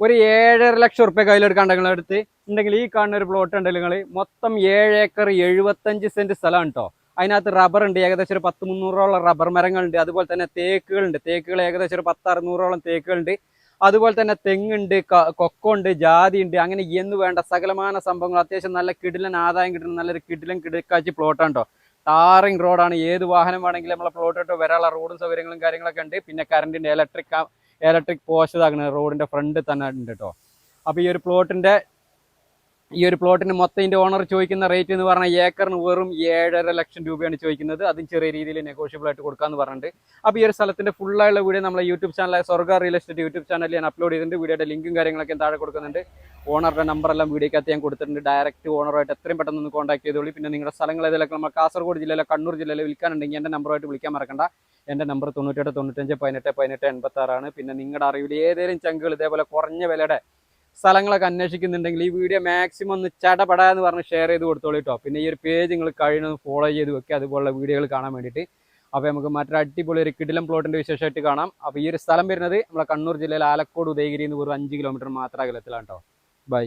ഒരു ഏഴര ലക്ഷം ഉറുപ്പ്യ കയ്യിലെടുക്കാൻ എടുത്ത് ഉണ്ടെങ്കിൽ ഈ കാണുന്ന ഒരു പ്ലോട്ട് ഉണ്ടെങ്കിൽ നിങ്ങൾ മൊത്തം ഏഴ് ഏക്കർ എഴുപത്തഞ്ച് സെന്റ് സ്ഥലമാണ് കേട്ടോ അതിനകത്ത് റബ്ബർ ഉണ്ട് ഏകദേശം ഒരു പത്ത് മുന്നൂറോളം റബ്ബർ മരങ്ങളുണ്ട് അതുപോലെ തന്നെ തേക്കുകളുണ്ട്. തേക്കുകൾ ഏകദേശം ഒരു പത്ത് അറുന്നൂറോളം തേക്കുകളുണ്ട്. അതുപോലെ തന്നെ തെങ്ങുണ്ട് കൊക്കുണ്ട് ജാതി ഉണ്ട് അങ്ങനെ എന്ന് വേണ്ട സകലമാന സംഭവങ്ങൾ അത്യാവശ്യം നല്ല കിടിലൻ ആദായം കിട്ടുന്ന നല്ലൊരു കിടിലൻ കിടക്കാച്ചി പ്ലോട്ടാണ് കേട്ടോ ടാറിങ് റോഡാണ് ഏത് വാഹനം വേണമെങ്കിലും നമ്മളെ പ്ലോട്ടോട്ട് വരാനുള്ള റോഡും സൗകര്യങ്ങളും കാര്യങ്ങളൊക്കെ ഉണ്ട്. പിന്നെ കറണ്ടിന്റെ ഇലക്ട്രിക് ഇലക്ട്രിക് പോസ്റ്റ് ഇതാക്കുന്നത് റോഡിന്റെ ഫ്രണ്ട് തന്നെ ഉണ്ട് കേട്ടോ അപ്പോൾ ഈ ഒരു പ്ലോട്ടിന്റെ ഈ ഒരു പ്ലോട്ടിന് മൊത്തം ഇതിന്റെ ഓണർ ചോദിക്കുന്ന റേറ്റ് എന്ന് പറഞ്ഞാൽ ഏക്കറിന് വെറും ഏഴര ലക്ഷം രൂപയാണ് ചോദിക്കുന്നത്. അതും ചെറിയ രീതിയിൽ നെഗോഷ്യബിൾ ആയിട്ട് കൊടുക്കാമെന്ന് പറഞ്ഞിട്ടുണ്ട്. അപ്പോൾ ഈ ഒരു സ്ഥലത്തിന്റെ ഫുള്ളായുള്ള വീഡിയോ നമ്മളെ യൂട്യൂബ് ചാനലായ സ്വർഗ റിയൽ എസ്റ്റേറ്റ് യൂട്യൂബ് ചാനലിൽ ഞാൻ അപ്ലോഡ് ചെയ്തിട്ടുണ്ട്. വീഡിയോയുടെ ലിങ്കും കാര്യങ്ങളൊക്കെ താഴെ കൊടുക്കുന്നുണ്ട്. ഓണറുടെ നമ്പറെല്ലാം വീഡിയോക്കകത്ത് ഞാൻ കൊടുത്തിട്ടുണ്ട്. ഡയറക്റ്റ് ഓണറുമായിട്ട് എത്രയും പെട്ടെന്ന് ഒന്ന് കോൺടാക്ട് ചെയ്തോളി. പിന്നെ നിങ്ങളുടെ സ്ഥലങ്ങൾ ഏതെങ്കിലും നമ്മൾ കാസർഗോഡ് ജില്ലയിലോ കണ്ണൂർ ജില്ലയിലോ വിൽക്കാനുണ്ടെങ്കിൽ എന്റെ നമ്പറുമായിട്ട് വിളിക്കാൻ മറക്കണ്ട. എന്റെ നമ്പർ തൊണ്ണൂറ്റെട്ട് തൊണ്ണൂറ്റഞ്ച് പതിനെട്ട് പതിനെട്ട് എൺപത്തി ആറാണ് പിന്നെ നിങ്ങളുടെ അറിവിൽ ഏതെങ്കിലും ചങ്കുകൾ ഇതേപോലെ കുറഞ്ഞ വിലയുടെ സ്ഥലങ്ങളൊക്കെ അന്വേഷിക്കുന്നുണ്ടെങ്കിൽ ഈ വീഡിയോ മാക്സിമം ഒന്ന് ചടപടാ എന്ന് പറഞ്ഞ് ഷെയർ ചെയ്ത് കൊടുത്തോളൂ കേട്ടോ. പിന്നെ ഈ ഒരു പേജ് നിങ്ങൾ കഴിയുന്നത് ഫോളോ ചെയ്ത് വെക്കുക അതുപോലുള്ള വീഡിയോകൾ കാണാൻ വേണ്ടിയിട്ട്. അപ്പോൾ നമുക്ക് മറ്റൊരു അടിപൊളി ഒരു കിടിലം പ്ലോട്ടിന്റെ വിശേഷമായിട്ട് കാണാം. അപ്പോൾ ഈ ഒരു സ്ഥലം വരുന്നത് നമ്മളെ കണ്ണൂർ ജില്ലയിലെ ആലക്കോട് ഉദയഗിരി എന്ന് ഒരു അഞ്ച് കിലോമീറ്റർ മാത്രം അകലത്തിലാണ് കേട്ടോ. ബൈ